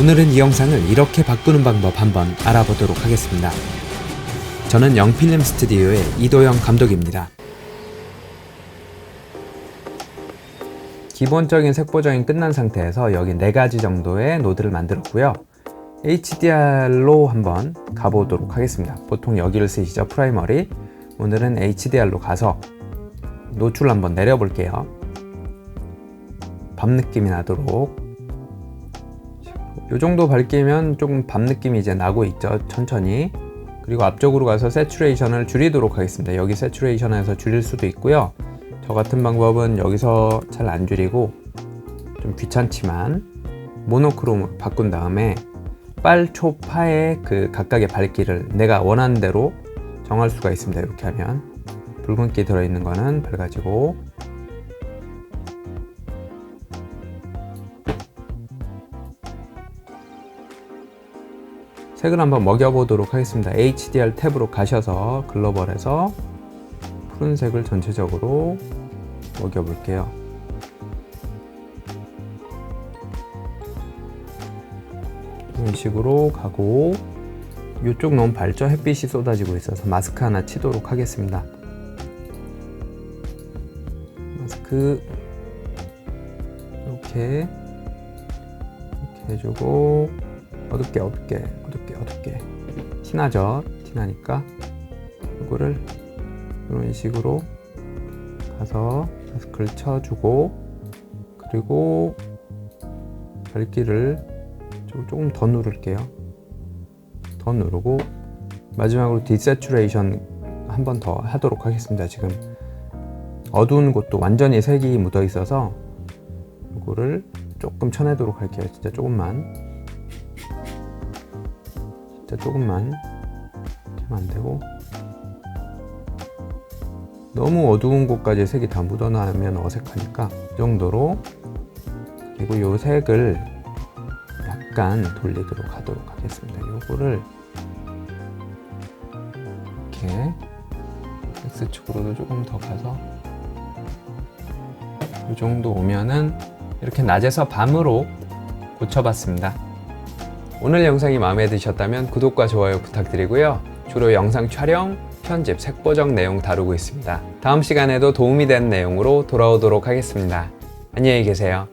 오늘은 이 영상을 이렇게 바꾸는 방법 한번 알아보도록 하겠습니다. 저는 영필름 스튜디오의 이도영 감독입니다. 기본적인 색 보정이 끝난 상태에서 여기 네 가지 정도의 노드를 만들었고요. HDR로 한번 가보도록 하겠습니다. 보통 여기를 쓰시죠, 프라이머리. 오늘은 HDR로 가서 노출 한번 내려볼게요. 밤 느낌이 나도록. 이 정도 밝기면 조금 밤 느낌이 이제 나고 있죠, 천천히. 그리고 앞쪽으로 가서 세츄레이션을 줄이도록 하겠습니다. 여기 세츄레이션에서 줄일 수도 있고요. 저 같은 방법은 여기서 잘 안 줄이고 좀 귀찮지만 모노크롬으로 바꾼 다음에 빨초파의 그 각각의 밝기를 내가 원하는 대로 정할 수가 있습니다. 이렇게 하면 붉은기 들어있는 거는 밝아지고 색을 한번 먹여보도록 하겠습니다. HDR 탭으로 가셔서 글로벌에서 푸른색을 전체적으로 먹여볼게요. 이런 식으로 가고 이쪽 너무 밝죠? 햇빛이 쏟아지고 있어서 마스크 하나 치도록 하겠습니다. 마스크 이렇게 이렇게 해주고 어둡게 어둡게 어둡게 어둡게 티나죠? 티나니까 이거를 이런 식으로 가서 마스크를 쳐주고 그리고 밝기를 조- 조금 더 누를게요. 더 누르고 마지막으로 디세츄레이션 한 번 더 하도록 하겠습니다. 지금 어두운 곳도 완전히 색이 묻어 있어서 이거를 조금 쳐내도록 할게요. 진짜 조금만. 진짜 조금만. 하면 안 되고. 너무 어두운 곳까지 색이 다 묻어나면 어색하니까 이 정도로 그리고 이 색을 약간 돌리도록 하도록 하겠습니다. 요거를 이렇게 X축으로도 조금 더 가서 이 정도 오면은 이렇게 낮에서 밤으로 고쳐봤습니다. 오늘 영상이 마음에 드셨다면 구독과 좋아요 부탁드리고요. 주로 영상 촬영, 편집, 색보정 내용 다루고 있습니다. 다음 시간에도 도움이 되는 내용으로 돌아오도록 하겠습니다. 안녕히 계세요.